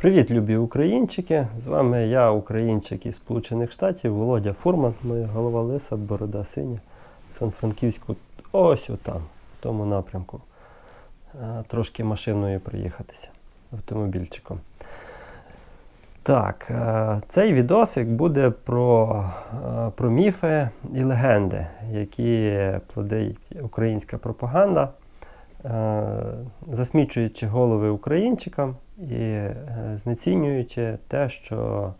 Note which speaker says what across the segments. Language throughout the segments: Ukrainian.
Speaker 1: Привіт, любі українчики! З вами я, українчик із Сполучених Штатів, Володя Фурман, моя голова лиса, борода синя, Сан-Франківську, ось отам, в тому напрямку. Трошки машиною проїхатися автомобільчиком. Так, цей відосик буде про, про міфи і легенди, які плодить українська пропаганда, засмічуючи голови українчикам і е, знецінюючи те, що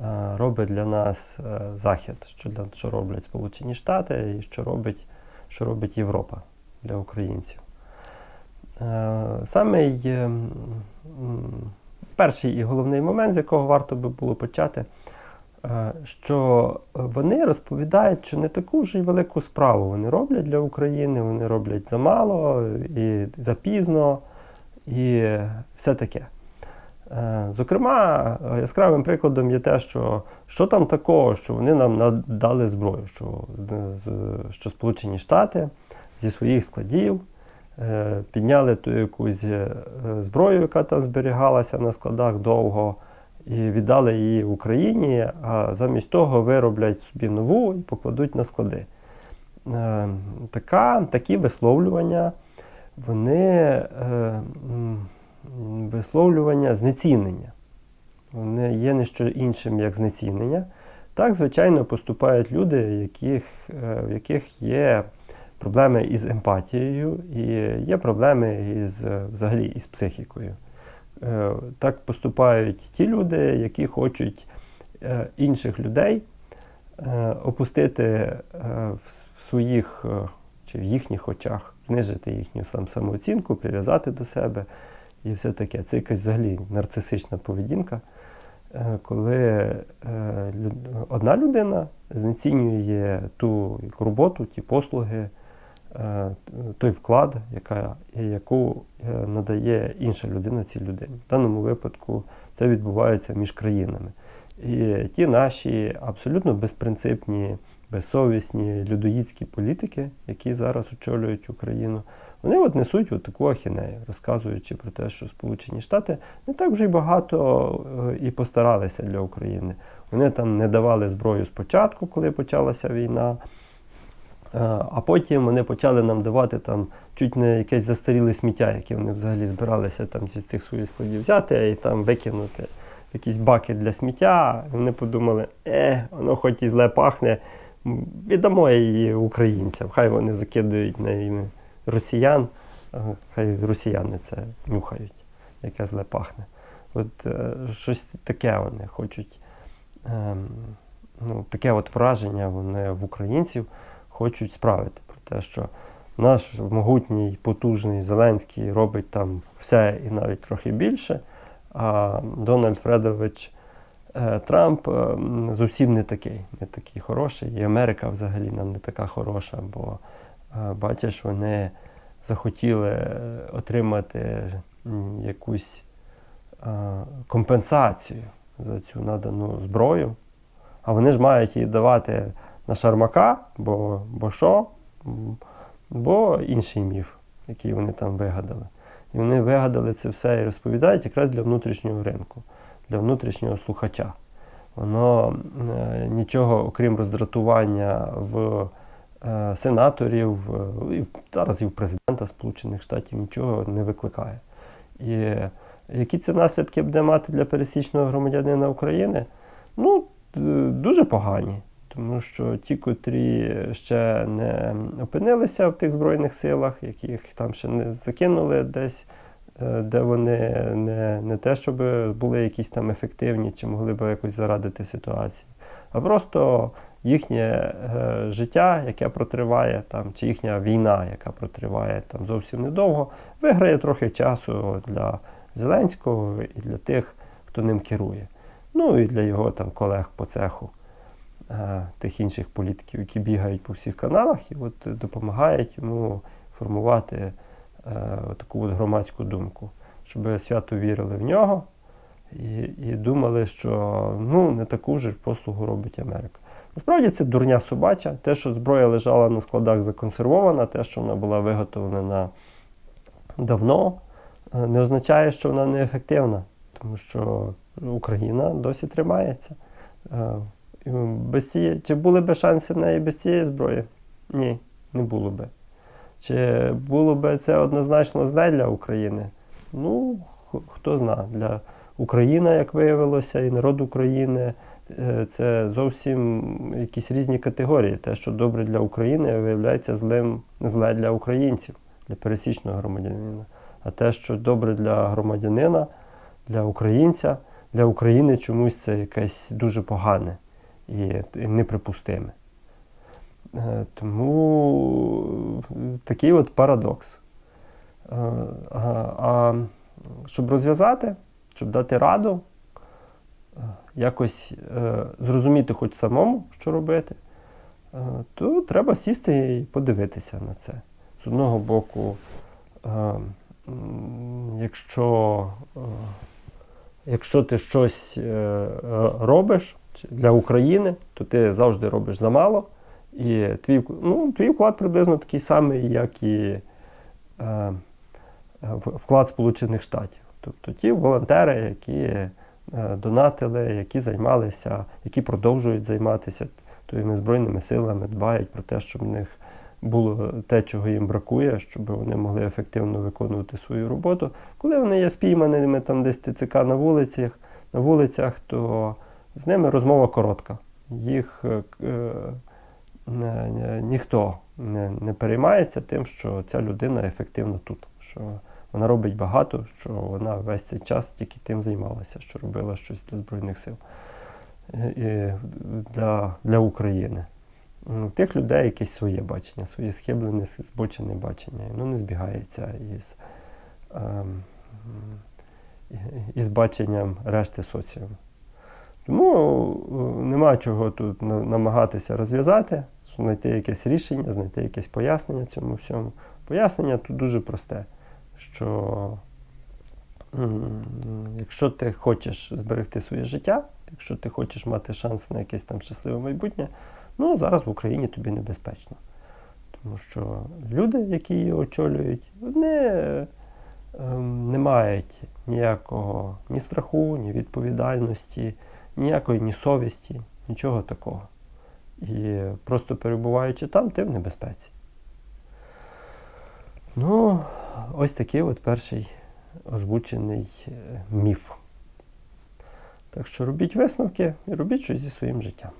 Speaker 1: е, робить для нас е, Захід, що, для, що роблять Сполучені Штати і що робить, що робить Європа для українців. Е, Самий е, перший і головний момент, з якого варто би було почати, що вони розповідають, що не таку вже й велику справу вони роблять для України, вони роблять замало і запізно, і все таке. Е, Зокрема, яскравим прикладом є те, що що там такого, що вони нам надали зброю, що, що Сполучені Штати зі своїх складів е, підняли ту якусь е, зброю, яка там зберігалася на складах довго, і віддали її Україні, а замість того вироблять собі нову і покладуть на склади. Така, такі висловлювання, вони висловлювання знецінення. Вони є не що іншим, як знецінення. Так, звичайно, поступають люди, яких, е, в яких є проблеми із емпатією і є проблеми із, взагалі із психікою. Е, Так поступають ті люди, які хочуть е, інших людей опустити в своїх чи в їхніх очах, знижити їхню самооцінку, прив'язати до себе і все таке. Це якась взагалі нарцисична поведінка, е, коли е, одна людина знецінює ту роботу, ті послуги, е, той вклад, яка, яку надає інша людина цій людині. В даному випадку це відбувається між країнами. І ті наші абсолютно безпринципні, безсовісні людоїдські політики, які зараз очолюють Україну, вони от несуть от таку ахінею, розказуючи про те, що Сполучені Штати не так вже й багато е, і постаралися для України. Вони там не давали зброю спочатку, коли почалася війна. Е, А потім вони почали нам давати там чуть не якесь застаріле сміття, яке вони взагалі збиралися там зі тих своїх складів взяти і там викинути якісь баки для сміття. І вони подумали, е, воно хоч і зле пахне, віддамо її українцям. Хай вони закидують на її росіян, хай росіяни це нюхають, яке зле пахне. От е, щось таке вони хочуть. ем, ну, таке от враження вони в українців хочуть справити про те, що наш могутній, потужний Зеленський робить там все і навіть трохи більше, а Дональд Фредович е, Трамп е, зовсім не такий, не такий хороший. І Америка взагалі нам не така хороша, бо е, бачиш, вони захотіли е, отримати якусь компенсацію за цю надану зброю. А вони ж мають її давати на шармака, бо, бо що? Бо інший міф, який вони там вигадали. І вони вигадали це все і розповідають якраз для внутрішнього ринку, для внутрішнього слухача. Воно е, нічого, окрім роздратування в сенаторів, е, і зараз і в президента Сполучених Штатів нічого не викликає. І які це наслідки буде мати для пересічного громадянина України? Ну, дуже погані. Тому що ті, котрі ще не опинилися в тих Збройних силах, яких там ще не закинули десь, е, де вони не, не те, щоб були якісь там ефективні чи могли б якось зарадити ситуації, а просто їхнє е, життя, яке протриває там, чи їхня війна, яка протриває там зовсім недовго, виграє трохи часу для Зеленського і для тих, хто ним керує. Ну і для його там колег по цеху е, тих інших політиків, які бігають по всіх каналах і от допомагають йому формувати е, таку от громадську думку, щоб свято вірили в нього і, і думали, що ну, не таку ж послугу робить Америка. Насправді це дурня собача. Те, що зброя лежала на складах законсервована, те, що вона була виготовлена давно, е, не означає, що вона неефективна. тому що Україна досі тримається. Е, Без цієї, чи були б шанси в неї без цієї зброї? Ні, не було би. Чи було б це однозначно зле для України? Ну, хто зна. Для України, як виявилося, і народ України це зовсім якісь різні категорії. Те, що добре для України, виявляється злим, зле для українців, для пересічного громадянина. А те, що добре для громадянина, для українця, для України чомусь це якесь дуже погане і, неприпустиме. Е, Тому е, такий от парадокс. Е, А, щоб розв'язати, щоб дати раду, е, якось е, зрозуміти хоч самому, що робити, е, то треба сісти і подивитися на це. З одного боку, е, якщо, е, якщо ти щось е, робиш для України, то ти завжди робиш замало. І твій, ну, твій вклад приблизно такий самий, як і е, вклад Сполучених Штатів. Тобто ті волонтери, які донатили, які займалися, які продовжують займатися твоїми збройними силами, дбають про те, щоб в них було те, чого їм бракує, щоб вони могли ефективно виконувати свою роботу. Коли вони є спійманими там десь ТЦК на вулицях, на вулицях, то з ними розмова коротка. Їх е, е, ніхто не, не переймається тим, що ця людина ефективна тут, що вона робить багато, що вона весь цей час тільки тим займалася, що робила щось для Збройних сил е, і для, для України. Ну, В тих людей якесь своє бачення, своє схиблене, збочене бачення. Воно не збігається із, ем, із баченням решти соціуму. Тому е, нема чого тут намагатися розв'язати, знайти якесь рішення, знайти якесь пояснення цьому всьому. Пояснення тут дуже просте, що якщо ти хочеш зберегти своє життя, якщо ти хочеш мати шанс на якесь там щасливе майбутнє, ну зараз в Україні тобі небезпечно. Тому що люди, які її очолюють, вони ем, не мають ніякого ні страху, ні відповідальності, ніякої ні совісті, нічого такого. І просто перебуваючи там, ти в небезпеці. Ну, ось такий от перший озвучений е, міф. Так що робіть висновки і робіть щось зі своїм життям.